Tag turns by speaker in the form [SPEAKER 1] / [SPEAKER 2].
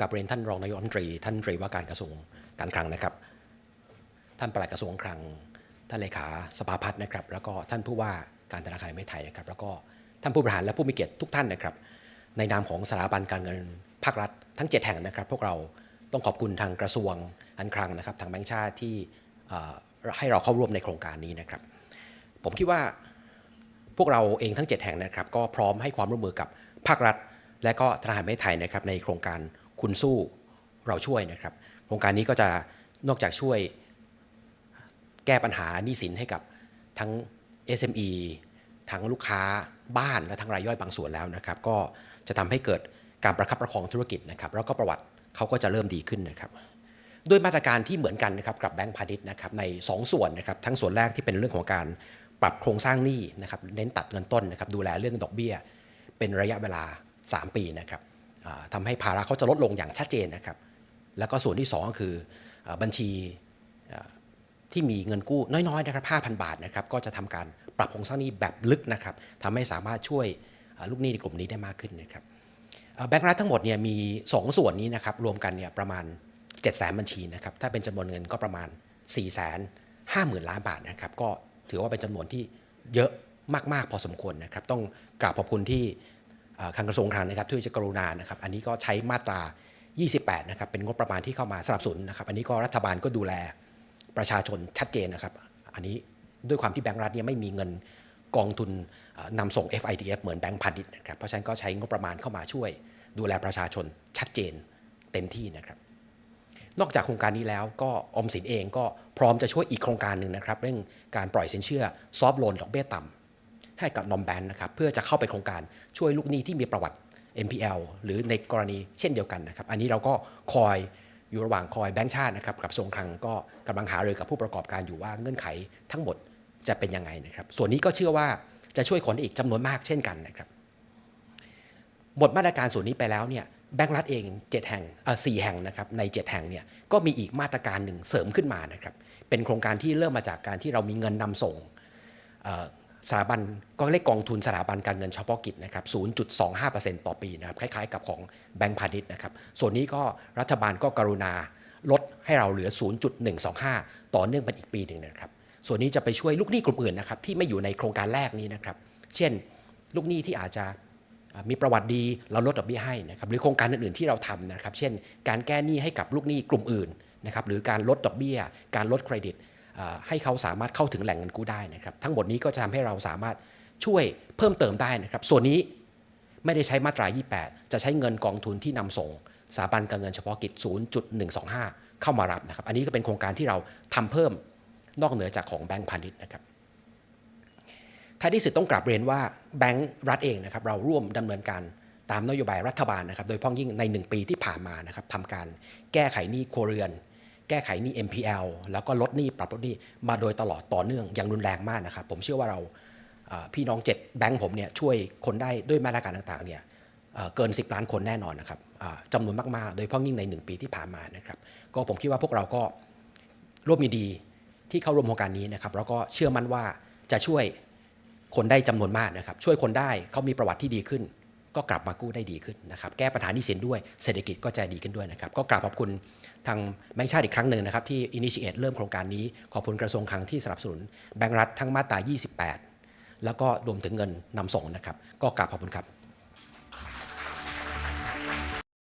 [SPEAKER 1] กับเรียนท่านรองนายกรัฐมนตรี ท่านรัฐมนตรีว่าการกระทรวงการคลังนะครับ ท่านปลัดกระทรวงคลัง ท่านเลขาสภาพัฒน์นะครับ แล้วก็ท่านผู้ว่าการธนาคารแห่งประเทศไทยนะครับ แล้วก็ท่านผู้บริหารและผู้มีเกียรติทุกท่านนะครับ ในนามของสถาบันการเงินภาครัฐทั้ง 7 แห่งนะครับ พวกเราต้องขอบคุณทางกระทรวงการคลังนะครับ ทางแบงก์ชาติที่ให้เราเข้าร่วมในโครงการนี้นะครับ ผมคิดว่าพวกเราเองทั้ง 7 แห่งนะครับ ก็พร้อมให้ความร่วมมือกับภาครัฐ และก็ธนาคารแห่งประเทศไทยนะครับในโครงการ คุณสู้เราช่วยนะครับ โครงการนี้ก็จะนอกจากช่วยแก้ปัญหาหนี้สินให้กับทั้ง SME ทั้งลูกค้าบ้านและทั้งรายย่อยบางส่วนแล้วนะครับ ก็จะทำให้เกิดการประคับประคองธุรกิจนะครับ แล้วก็ประวัติเขาก็จะเริ่มดีขึ้นนะครับด้วยมาตรการที่เหมือนกันนะครับกับแบงก์พาณิชย์นะครับใน 2 ส่วนนะครับทั้งส่วนแรกที่เป็นเรื่องของการปรับโครงสร้างหนี้นะครับเน้นตัดเงินต้นนะครับดูแลเรื่องดอกเบี้ย เป็นระยะเวลา 3 ปีนะครับ อ่าทำให้ภาระเขาจะลดลงอย่างชัดเจนนะครับ แล้วก็ส่วนที่ 2 ก็คือบัญชีที่มีเงินกู้น้อยๆนะครับ5,000 บาทนะครับก็จะทำการปรับโครงสร้างนี้แบบลึกนะครับทำให้สามารถช่วยลูกหนี้ในกลุ่มนี้ได้มากขึ้นนะครับแบงก์รัฐทั้งหมดเนี่ยมี 2 ส่วนนี้นะครับรวมกันเนี่ยประมาณ 7 0 0 0 0 0บัญชีนะครับถ้าเป็นจำนวนเงินก็ประมาณ 4 5 0 0 0 0 ล้านบาทนะครับก็ถือว่าเป็นจำนวนที่เยอะมาก ๆ พอสมควรนะครับ ต้องกราบขอบคุณที่ เอ่อทางกระทรวงคลังนะครับที่จะกรุณานะครับอันนี้ก็ใช้มาตรา 28 นะครับเป็นงบประมาณที่เข้ามาสนับสนุนนะครับอันนี้ก็รัฐบาลก็ดูแลประชาชนชัดเจนนะครับ อันนี้ด้วยความที่แบงก์รัฐเนี่ยไม่มีเงินกองทุนเอ่อนำส่ง FIDF เหมือนแบงก์พาณิชย์นะครับเพราะฉะนั้นก็ใช้งบประมาณเข้ามาช่วย ดูแลประชาชนชัดเจนเต็มที่นะครับ นอกจากโครงการนี้แล้วก็อมสินเองก็พร้อมจะช่วยอีกโครงการหนึ่งนะครับ เรื่องการปล่อยสินเชื่อซอฟโลนดอกเบี้ยต่ำ ให้กับนอมแบนนะครับเพื่อจะเข้าไปโครงการช่วยลูกหนี้ที่มีประวัติ NPL หรือในกรณีเช่นเดียวกันนะครับ อันนี้เราก็คอยอยู่ระหว่างคอยแบงก์ชาตินะครับกับทรงคลังก็กำลังหารือกับผู้ประกอบการอยู่ว่าเงื่อนไขทั้งหมดจะเป็นยังไงนะครับ ส่วนนี้ก็เชื่อว่าจะช่วยคนอีกจำนวนมากเช่นกันนะครับหมดมาตรการส่วนนี้ไปแล้วเนี่ยแบงก์รัฐเอง 7 แห่งเอ่อ4แห่งนะครับใน 7 แห่งเนี่ยก็มีอีกมาตรการหนึ่งเสริมขึ้นมานะครับเป็นโครงการที่เริ่มมาจากการที่เรามีเงินนำส่ง สถาบันก็เรียกกองทุนสถาบันการเงินเฉพาะกิจนะครับ 0.25%ต่อปีนะครับ คล้ายๆ กับของแบงก์พาณิชย์นะครับ ส่วนนี้ก็รัฐบาลก็กรุณาลดให้เราเหลือ 0.125 ต่อเนื่องไปอีกปีหนึ่งนะครับ ส่วนนี้จะไปช่วยลูกหนี้กลุ่มอื่นนะครับที่ไม่อยู่ในโครงการแรกนี้นะครับ เช่น ลูกหนี้ที่อาจจะมีประวัติดีเราลดดอกเบี้ยให้นะครับหรือโครงการอื่นๆที่เราทำนะครับ เช่น การแก้หนี้ให้กับลูกหนี้กลุ่มอื่นนะครับหรือการลดดอกเบี้ย การลดเครดิต ให้เขาสามารถเข้าถึงแหล่งเงินกู้ได้นะครับ ทั้งหมดนี้ก็จะทำให้เราสามารถช่วยเพิ่มเติมได้นะครับ ส่วนนี้ไม่ได้ใช้มาตรา 28 จะใช้เงินกองทุนที่นำส่งสถาบันการเงินเฉพาะกิจ 0.125 เข้ามารับนะครับ อันนี้ก็เป็นโครงการที่เราทำเพิ่มนอกเหนือจากของแบงก์พาณิชย์นะครับท้ายที่สุดต้องกลับเรียนว่าแบงก์รัฐเองนะครับเราร่วมดำเนินการตามนโยบายรัฐบาลนะครับ โดยพ้องยิ่งใน 1 ปีที่ผ่านมานะครับทำการแก้ไขหนี้ครัวเรือน แก้ไขหนี้ MPL แล้วก็ลดหนี้ปรับลดหนี้มาโดยตลอดต่อเนื่องอย่างรุนแรงมากนะครับ ผมเชื่อว่าเราพี่น้อง7แบงก์ผมเนี่ยช่วยคนได้ด้วยมาตรการต่างๆเนี่ยเกิน 10 ล้านคนแน่นอนนะครับจำนวนมากๆ โดยเฉพ้องยิ่งใน 1 ปีที่ผ่านมานะครับก็ผมคิดว่าพวกเราก็ร่วมยินดีที่เข้าร่วมโครงการนี้นะครับแล้วก็เชื่อมั่นว่าจะช่วยคนได้จำนวนมากนะครับ ช่วยคนได้เขามีประวัติที่ดีขึ้น ก็กลับมากู้ได้ดีขึ้นนะครับ แก้ปัญหาหนี้สินด้วยเศรษฐกิจก็จะดีขึ้นด้วยนะครับ ก็กราบขอบคุณทางแบงค์ชาติอีกครั้งหนึ่งนะครับ ที่อินิชิเอตเริ่มโครงการนี้ ขอบคุณกระทรวงคลังที่สนับสนุนแบงก์รัฐทั้งมาตรา 28 แล้วก็รวมถึงเงินนำส่งนะครับ ก็กราบขอบคุณครับ